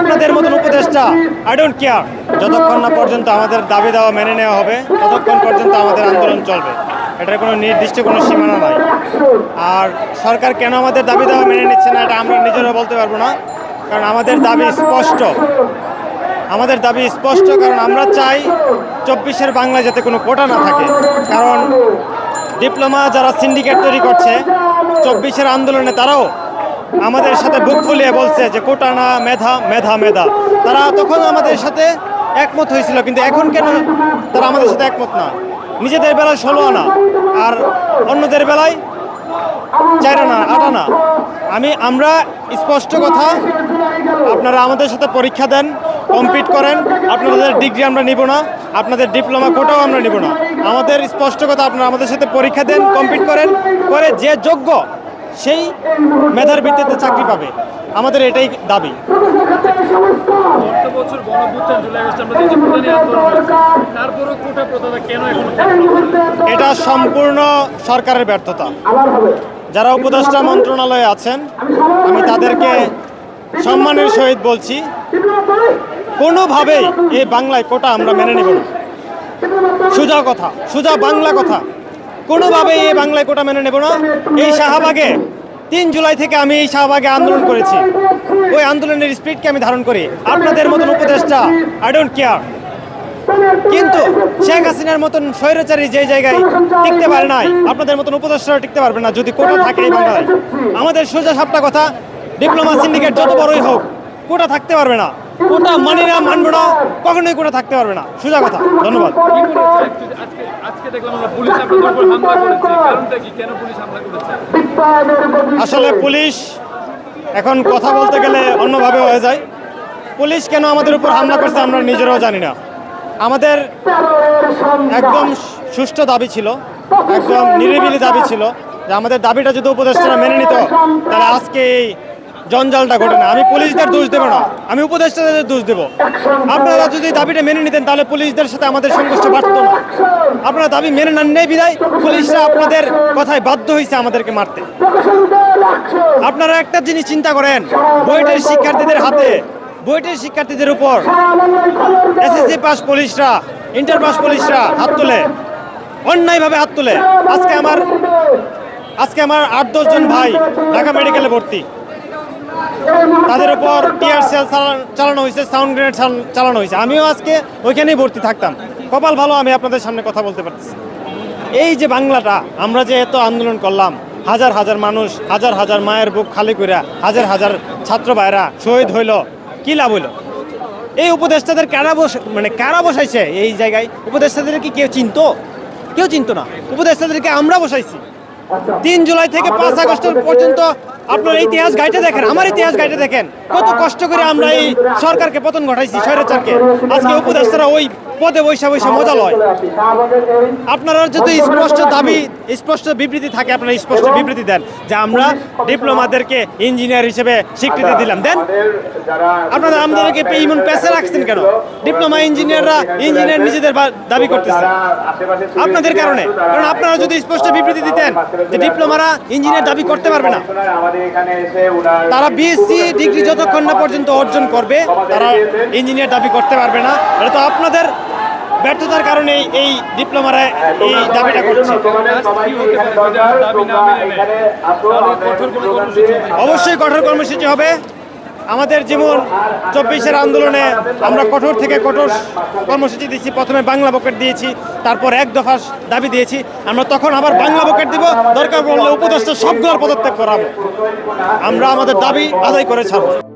আপনাদের মতন উপদেষ্টা আই ডোন্ট কেয়ার যতক্ষণ না পর্যন্ত আমাদের দাবি দেওয়া মেনে নেওয়া হবে, ততক্ষণ পর্যন্ত আমাদের আন্দোলন চলবে। এটার কোনো নির্দিষ্ট কোনো সীমানা নাই। আর সরকার কেন আমাদের দাবি দেওয়া মেনে নিচ্ছে না, এটা আমরা নিজেরা বলতে পারব না। কারণ আমাদের দাবি স্পষ্ট। আমাদের দাবি স্পষ্ট, কারণ আমরা চাই চব্বিশের বাংলায় যাতে কোনো কোটা না থাকে। কারণ ডিপ্লোমা যারা সিন্ডিকেট তৈরি করছে, চব্বিশের আন্দোলনে তারাও আমাদের সাথে বুক ফুলিয়ে বলছে যে কোটা না, মেধা মেধা মেধা। তারা তখন আমাদের সাথে একমত হয়েছিল, কিন্তু এখন কেন তারা আমাদের সাথে একমত না? নিজেদের বেলায় ষোলো আনা, আর অন্যদের বেলায় চার আনা, আট আনা। আমি, আমরা স্পষ্ট কথা, আপনারা আমাদের সাথে পরীক্ষা দেন কম্পিট করেন, আপনাদের ডিগ্রি আমরা নিব না, আপনাদের ডিপ্লোমা কোটাও আমরা নিব না। আমাদের স্পষ্ট কথা, আপনারা আমাদের সাথে পরীক্ষা দেন কম্পিট করেন, করে যে যোগ্য সেই মেধার ভিত্তিতে চাকরি পাবে। আমাদের এটাই দাবি? এটা সম্পূর্ণ সরকারের ব্যর্থতা। যারা উপদেষ্টা মন্ত্রণালয়ে আছেন আমি তাদেরকে সম্মানের সহিত বলছি কোনোভাবেই এই বাংলায় কোটা আমরা মেনে নেব না। সোজা কথা সোজা বাংলা কথা। কোনোভাবেই এই বাংলায় কোটা মেনে নেব না। এই শাহবাগে তিন জুলাই থেকে আমি এই শাহবাগে আন্দোলন করেছি। ওই আন্দোলনের স্পিডকে আমি ধারণ করি। আপনাদের মতন উপদেষ্টা আই ডোন্ট কেয়ার কিন্তু শেখ হাসিনার মতন স্বৈরাচারী যে জায়গায় টিকতে পারে নাই, আপনাদের মতন উপদেষ্টারা টিকতে পারবে না, যদি কোটা থাকে এই বাংলায়। আমাদের সোজা সাপটা কথা, ডিপ্লোমা সিন্ডিকেট যত বড়ই হোক, কোটা থাকতে পারবে না। কোটা মানি না, মানবো না, কখনোই কোটা থাকতে পারবে না। সোজা কথা। ধন্যবাদ। আসলে পুলিশ এখন কথা বলতে গেলে অন্যভাবে হয়ে যায়। পুলিশ কেন আমাদের উপর হামলা করছে আমরা নিজেরাও জানি না। আমাদের একদম সুষ্ঠু দাবি ছিল, একদম নিরিবিলি দাবি ছিল যে আমাদের দাবিটা যদি উপদেষ্টারা মেনে নিত, তাহলে আজকে এই জঞ্জালটা ঘটে না। আমি পুলিশদের দোষ দেবো না। আমি উপদেষ্টাদের দোষ দেবো। আপনারা যদি দাবিটা মেনে নিতেন, তাহলে পুলিশদের সাথে আমাদের সংঘর্ষ বাড়তো না। আপনারা দাবি মেনে নেন নেই বিদায় পুলিশরা আপনাদের কথায় বাধ্য হয়েছে আমাদেরকে মারতে। আপনারা একটা জিনিস চিন্তা করেন বুয়েটের শিক্ষার্থীদের হাতে বুয়েটের শিক্ষার্থীদের উপর। এসএসসি পাস পুলিশরা, ইন্টার পাস পুলিশরা হাত তোলে, অন্যায়ভাবে হাত তোলে। আজকে আমার আজকে আমার আট দশজন ভাই ঢাকা মেডিকেলে ভর্তি। তাদের উপর টিয়ার সেল চালানো হয়েছে, সাউন্ড গ্রেনেড চালানো হয়েছে। আমিও আজকে ওইখানেই ভর্তি থাকতাম। কপাল ভালো, আমি আপনাদের সামনে কথা বলতে পারতেছি। এই যে বাংলাটা, আমরা যে এত আন্দোলন করলাম, হাজার হাজার মানুষ, হাজার হাজার মায়ের বুক খালি করে হাজার হাজার ছাত্র ভাইরা শহীদ হইল, কি লাভ হইল? এই উপদেষ্টাদের কারা বস মানে কারা বসাইছে এই জায়গায়? উপদেষ্টাদের কি কেউ চিনতো? কেউ চিনতো না। উপদেষ্টাদেরকে আমরা বসাইছি। তিন জুলাই থেকে পাঁচ আগস্ট পর্যন্ত আপনার ইতিহাস গাইতে দেখেন, আমার ইতিহাস গাইতে দেখেন। কত কষ্ট করে আমরা এই সরকারকে পতন ঘটাইছি, স্বৈরাচারকে। আজকে উপদেষ্টারা ওই পদে বৈশা বৈশা মজা লয়। আপনারা যদি স্পষ্ট দাবি, স্পষ্ট বিবৃতি থাকে, আপনারা স্পষ্ট বিবৃতি দেন যে আমরা ডিপ্লোমাদেরকে ইঞ্জিনিয়ার হিসেবে স্বীকৃতি দিলাম। দেন আপনারা আমাদেরকে ইমন পেশে রাখছেন কেন? ডিপ্লোমা ইঞ্জিনিয়াররা ইঞ্জিনিয়ার নিজেদের দাবি করতেছে। আপনাদের কারণে। কারণ আপনারা যদি স্পষ্ট বিবৃতি দিতেন যে ডিপ্লোমারা ইঞ্জিনিয়ার দাবি করতে পারবে না তারা বিএসসি ডিগ্রি যতক্ষণ না পর্যন্ত অর্জন করবে তারা ইঞ্জিনিয়ার দাবি করতে পারবে না। এটা তো আপনাদের ব্যর্থতার কারণে এই ডিপ্লোমারা এই দাবিটা করছে। অবশ্যই কঠোর কর্মসূচি হবে। আমাদের যেমন চব্বিশের আন্দোলনে আমরা কঠোর থেকে কঠোর কর্মসূচি দিয়েছি। প্রথমে বাংলা বকেট দিয়েছি, তারপর এক দফা দাবি দিয়েছি। আমরা তখন আবার বাংলা বকেট দিব, দরকার পড়লে উপদেষ্টা সবগুলোর পদত্যাগ করাবো আমরা আমাদের দাবি আদায় করে ছাড়বো।